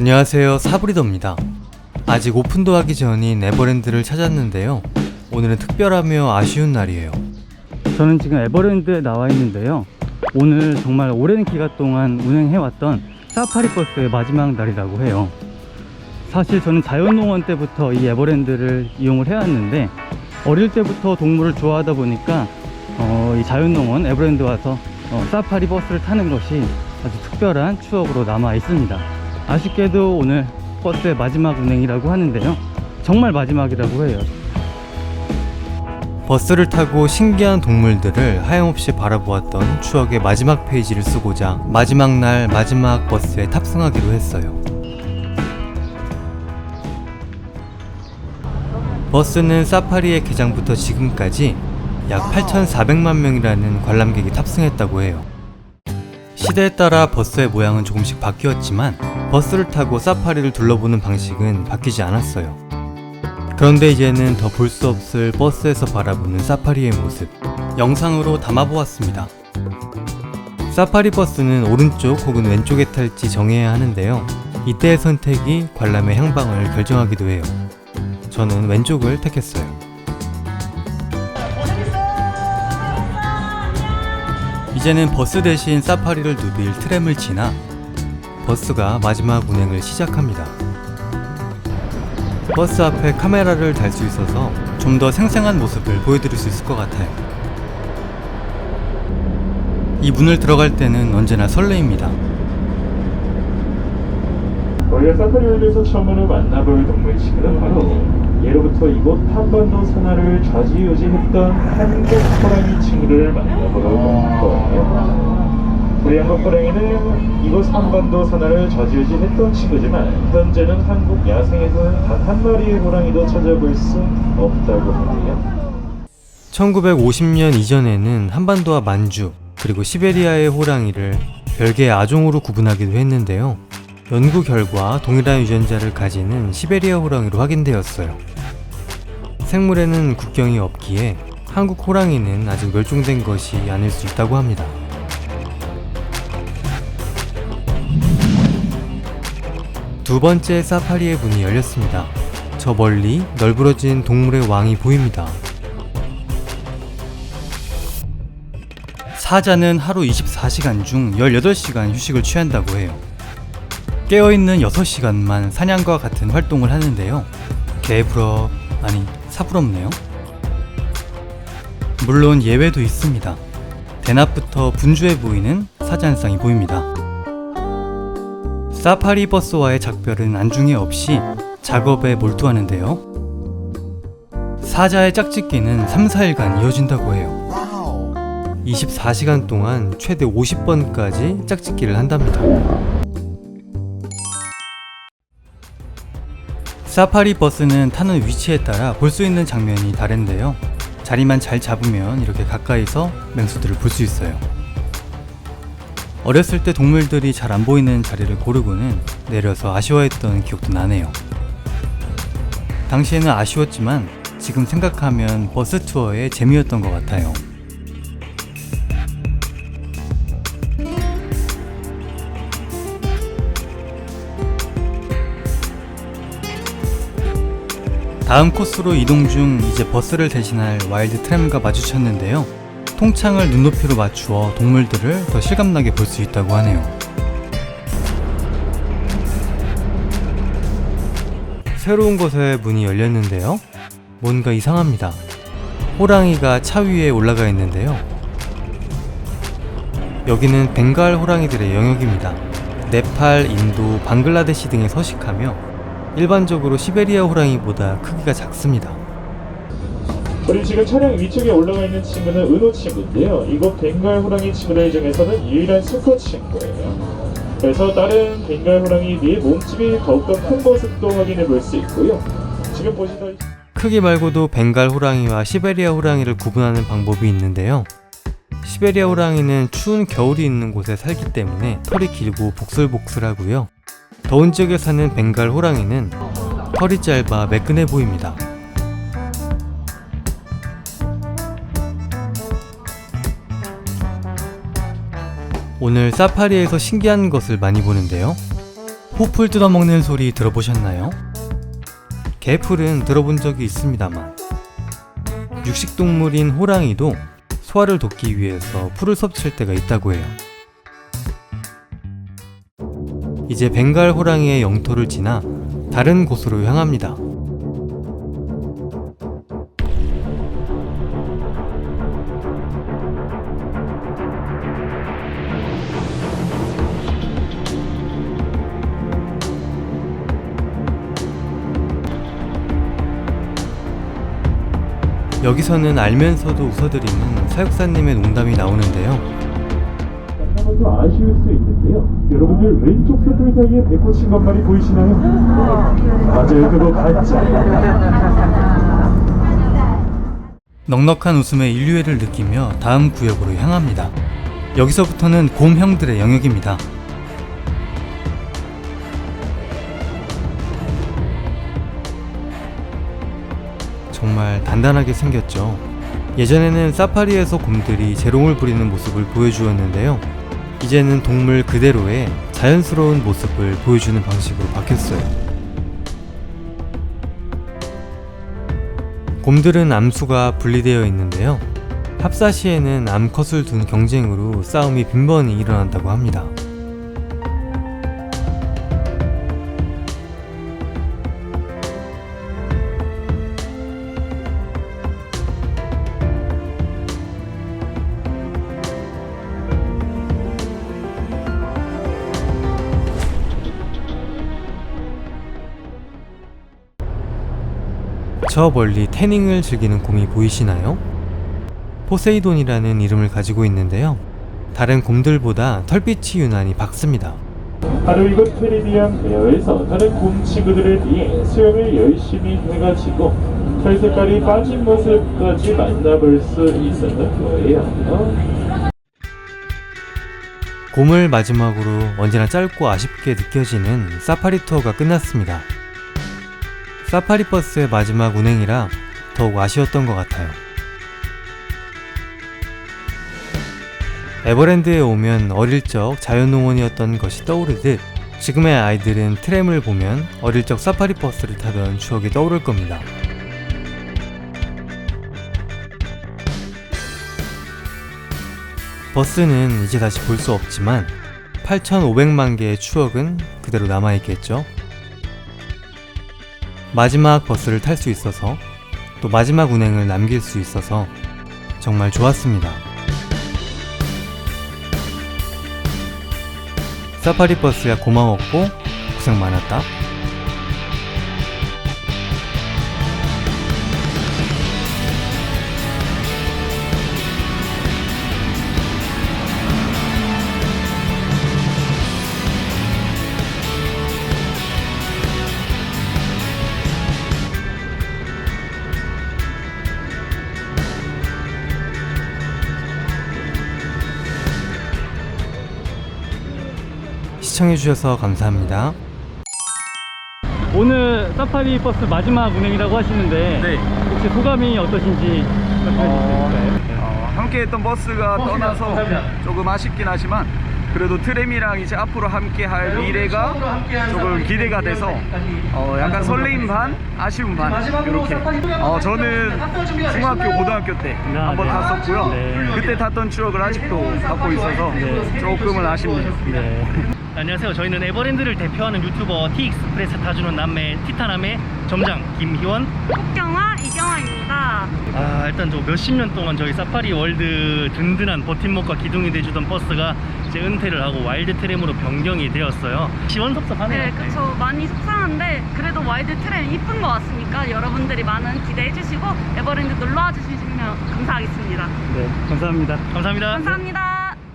안녕하세요 사브리더입니다 아직 오픈도 하기 전인 에버랜드를 찾았는데요 오늘은 특별하며 아쉬운 날이에요 저는 지금 에버랜드에 나와 있는데요. 오늘 정말 오랜 기간 동안 운행해왔던 사파리 버스의 마지막 날이라고 해요. 사실 저는 자연농원 때부터 이 에버랜드를 이용을 해왔는데 어릴 때부터 동물을 좋아하다 보니까 어, 이 자연농원 에버랜드 와서 어, 사파리 버스를 타는 것이 아주 특별한 추억으로 남아 있습니다. 아쉽게도 오늘 버스의 마지막 운행이라고 하는데요. 정말 마지막이라고 해요. 버스를 타고 신기한 동물들을 하염없이 바라보았던 추억의 마지막 페이지를 쓰고자 마지막 날 마지막 버스에 탑승하기로 했어요 버스는 사파리의 개장부터 지금까지 약 8,400만 명이라는 관람객이 탑승했다고 해요 시대에 따라 버스의 모양은 조금씩 바뀌었지만 버스를 타고 사파리를 둘러보는 방식은 바뀌지 않았어요. 그런데 이제는 더 볼 수 없을 버스에서 바라보는 사파리의 모습 영상으로 담아보았습니다. 사파리 버스는 오른쪽 혹은 왼쪽에 탈지 정해야 하는데요. 이때의 선택이 관람의 향방을 결정하기도 해요. 저는 왼쪽을 택했어요. 이제는 버스 대신 사파리를 누빌 트램을 지나 버스가 마지막 운행을 시작합니다. 버스 앞에 카메라를 달 수 있어서 좀 더 생생한 모습을 보여드릴 수 있을 것 같아요. 이 문을 들어갈 때는 언제나 설레입니다. 우리가 사파리월드에서 처음으로 만나볼 동물 친구는 바로 예로부터 이곳 한반도 산하를 좌지우지했던 한국 호랑이 친구를 만나보러 갈 거예요. 우리 한국 호랑이는 이곳 한반도 산하를 좌지우지했던 친구지만 현재는 한국 야생에서는 단 한 마리의 호랑이도 찾아볼 수 없다고 하네요. 1950년 이전에는 한반도와 만주 그리고 시베리아의 호랑이를 별개의 아종으로 구분하기도 했는데요. 연구 결과 동일한 유전자를 가지는 시베리아 호랑이로 확인되었어요. 생물에는 국경이 없기에 한국 호랑이는 아직 멸종된 것이 아닐 수 있다고 합니다. 두 번째 사파리의 문이 열렸습니다. 저 멀리 널브러진 동물의 왕이 보입니다. 사자는 하루 24시간 중 18시간 휴식을 취한다고 해요. 깨어있는 6시간만 사냥과 같은 활동을 하는데요. 개부럽, 아니, 사부럽네요. 물론 예외도 있습니다. 대낮부터 분주해 보이는 사자 한 쌍이 보입니다. 사파리 버스와의 작별은 안중에 없이 작업에 몰두하는데요. 사자의 짝짓기는 3, 4일간 이어진다고 해요. 24시간 동안 최대 50번까지 짝짓기를 한답니다. 사파리 버스는 타는 위치에 따라 볼 수 있는 장면이 다른데요. 자리만 잘 잡으면 이렇게 가까이서 맹수들을 볼 수 있어요. 어렸을 때 동물들이 잘 안 보이는 자리를 고르고는 내려서 아쉬워했던 기억도 나네요. 당시에는 아쉬웠지만 지금 생각하면 버스 투어의 재미였던 것 같아요. 다음 코스로 이동 중 이제 버스를 대신할 와일드 트램과 마주쳤는데요. 통창을 눈높이로 맞추어 동물들을 더 실감나게 볼 수 있다고 하네요. 새로운 곳에 문이 열렸는데요. 뭔가 이상합니다. 호랑이가 차 위에 올라가 있는데요. 여기는 벵갈 호랑이들의 영역입니다. 네팔, 인도, 방글라데시 등에 서식하며 일반적으로 시베리아 호랑이보다 크기가 작습니다. 우리 지금 차량 위쪽에 올라가 있는 친구는 은호 친구인데요. 이곳 벵갈 호랑이 친구들 중에서는 유일한 수컷 친구예요. 그래서 다른 벵갈 호랑이에 비해 몸집이 더욱더 큰 모습도 확인해 볼 수 있고요. 지금 보시다시피 크기 말고도 벵갈 호랑이와 시베리아 호랑이를 구분하는 방법이 있는데요. 시베리아 호랑이는 추운 겨울이 있는 곳에 살기 때문에 털이 길고 복슬복슬하고요. 더운 지역에 사는 벵갈 호랑이는 털이 짧아 매끈해 보입니다. 오늘 사파리에서 신기한 것을 많이 보는데요. 호풀 뜯어먹는 소리 들어보셨나요? 개풀은 들어본 적이 있습니다만 육식동물인 호랑이도 소화를 돕기 위해서 풀을 섭취할 때가 있다고 해요. 이제 벵갈 호랑이의 영토를 지나 다른 곳으로 향합니다. 여기서는 알면서도 웃어드리는 사육사님의 농담이 나오는데요. 한번 더 아쉬울 수 있는데요. 여러분들 왼쪽 set들 사이에 배꼽친 것만이 보이시나요? 맞아요, 그거 가짜. 넉넉한 웃음의 인류애를 느끼며 다음 구역으로 향합니다. 여기서부터는 곰 형들의 영역입니다. 정말 단단하게 생겼죠. 예전에는 사파리에서 곰들이 재롱을 부리는 모습을 보여주었는데요. 이제는 동물 그대로의 자연스러운 모습을 보여주는 방식으로 바뀌었어요. 곰들은 암수가 분리되어 있는데요. 합사 시에는 암컷을 둔 경쟁으로 싸움이 빈번히 일어난다고 합니다. 저 멀리 태닝을 즐기는 곰이 보이시나요? 포세이돈이라는 이름을 가지고 있는데요. 다른 곰들보다 털빛이 유난히 밝습니다. 바로 이곳 테리비안 베어에서 다른 곰 친구들에 비해 수영을 열심히 해가지고 털 색깔이 빠진 모습까지 만나볼 수 있었던 거예요. 곰을 마지막으로 언제나 짧고 아쉽게 느껴지는 사파리 투어가 끝났습니다. 사파리 버스의 마지막 운행이라 더욱 아쉬웠던 것 같아요. 에버랜드에 오면 어릴 적 자연농원이었던 것이 떠오르듯 지금의 아이들은 트램을 보면 어릴 적 사파리 버스를 타던 추억이 떠오를 겁니다. 버스는 이제 다시 볼 수 없지만 8,500만 개의 추억은 그대로 남아있겠죠. 마지막 버스를 탈 수 있어서 또 마지막 운행을 남길 수 있어서 정말 좋았습니다. 사파리 버스야 고마웠고 고생 많았다. 시청해주셔서 감사합니다. 오늘 사파리 버스 마지막 운행이라고 하시는데 네. 혹시 소감이 어떠신지 말씀해 어, 주실까요? 어, 함께 했던 버스가 떠나서 조금 아쉽긴 하지만 그래도 트램이랑 이제 앞으로 함께 할 미래가 조금 기대가 돼서 어, 약간 설레임 반, 아쉬움 반 이렇게 어, 저는 중학교, 고등학교 때 아, 한번 네. 탔었고요 네. 그때 탔던 추억을 아직도 갖고 있어서 네. 조금은 아쉽네요 네. 안녕하세요. 저희는 에버랜드를 대표하는 유튜버 티익스프레스 타주는 남매 티타남의 점장 김희원. 국경화 이경화입니다. 아 일단 저 몇십 년 동안 저희 사파리 월드 든든한 버팀목과 기둥이 돼주던 버스가 이제 은퇴를 하고 와일드 트램으로 변경이 되었어요. 시원섭섭하네요. 네, 그쵸. 많이 속상한데 그래도 와이드 트램 이쁜 것 같으니까 여러분들이 많은 기대해 주시고 에버랜드 놀러와 주시면 감사하겠습니다. 네, 감사합니다. 감사합니다. 감사합니다.